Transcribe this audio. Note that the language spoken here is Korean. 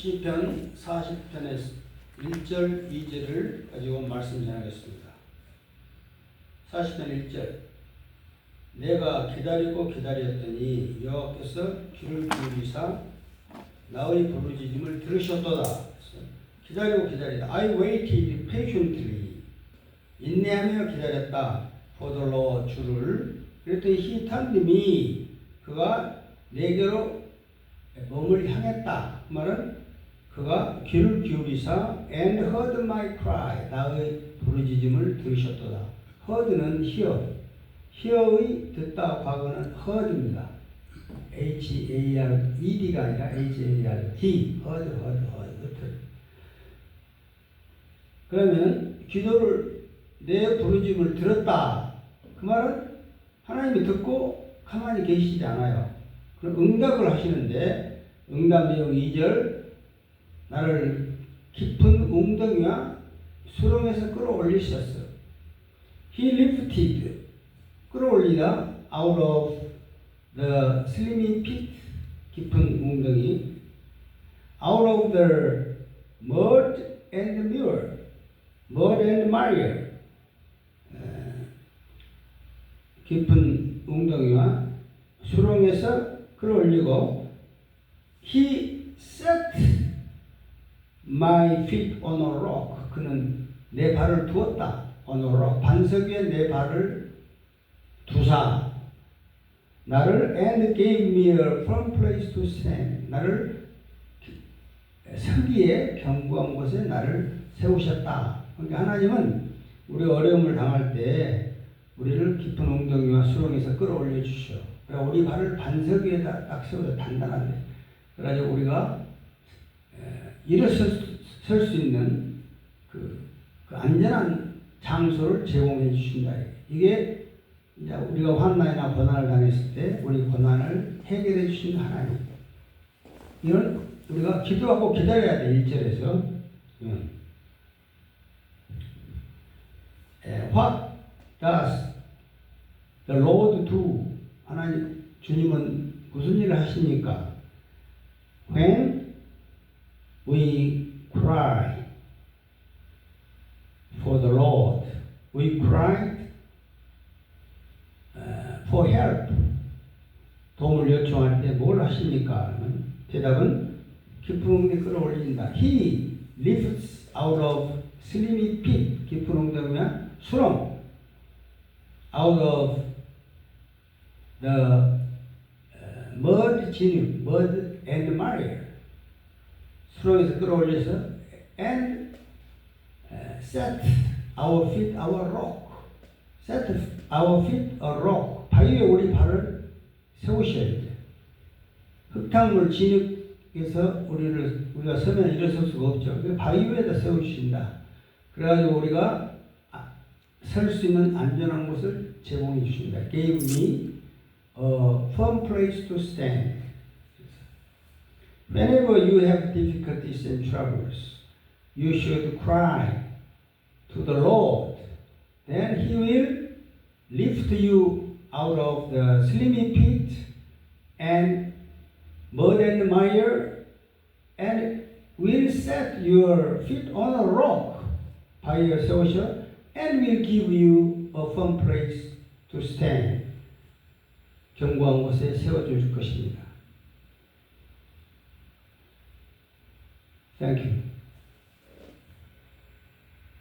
시편 40편의 1절, 2절을 가지고 말씀 전하겠습니다. 40편 1절 내가 기다리고 기다렸더니 여호와께서 귀를 기울이사 나의 부르짖음을 들으셨도다. 기다리고 기다리다. I waited patiently. 인내하며 기다렸다. Lord 주를. 그랬더니 he turned. 그가 내게로 몸을 향했다. 그 말은 그가 귀를 기울이사 and heard my cry. 나의 부르짖음을 들으셨도다. heard는 hear. hear의 듣다 과거는 heard입니다. H-A-R-E-D가 아니라 H-A-R-D. heard, heard, heard. 그러면 기도를 내 부르짖음을 들었다. 그 말은 하나님이 듣고 가만히 계시지 않아요. 그럼 응답을 하시는데 응답 내용 2절 나를 깊은 웅덩이와 수렁에서 끌어올리셨어. He lifted 끌어올리다 out of the slimy pit 깊은 웅덩이 out of the mud and mire mud and mire 에, 깊은 웅덩이와 수렁에서 끌어올리고 he set my feet on a rock 그는 내 발을 두었다 on a rock 반석 위에 내 발을 두사 나를 and gave me a firm place to stand 나를 서기에 견고한 곳에 나를 세우셨다. 그러니까 하나님은 우리 어려움을 당할 때 우리를 깊은 웅덩이와 수렁에서 끌어올려 주셔. 그러니까 우리 발을 반석 위에다 딱 세워서 단단한데. 그래가지고 우리가 일어설 수 있는 그, 그 안전한 장소를 제공해 주신다. 이게 이제 우리가 환난이나 고난을 당했을 때 우리 고난을 해결해 주신 하나님. 이런 우리가 기도하고 기다려야 돼. 1절에서. What does the Lord do? 하나님 주님은 무슨 일을 하십니까? When we cry for the Lord, we uh, for help. 도움을 요청할 때 뭘 하십니까? 대답은 깊은 끌어올린다. He lifts out of slimy pit. 깊은 웅덩이면 수렁. Out of the uh, mud 진흙, mud and mire. 수렁에서 끌어올려서 and uh, set our feet our rock. set our feet a rock. 바위 위에 우리 발을 세우셔야 돼. 흙탕물 진흙에서 우리를 우리가 서면 일어설 수가 없죠. 그 바위 위에다 세우신다. 그래가지고 우리가 설 수 있는 안전한 곳을 제공해 주신다. Gave me a firm place to stand. Whenever you have difficulties and troubles, you should cry to the Lord. Then He will lift you out of the slimy pit and mud and mire and will set your feet on a rock by your social and will give you a firm place to stand. 견고한 곳에 세워줄 것입니다. Thank you.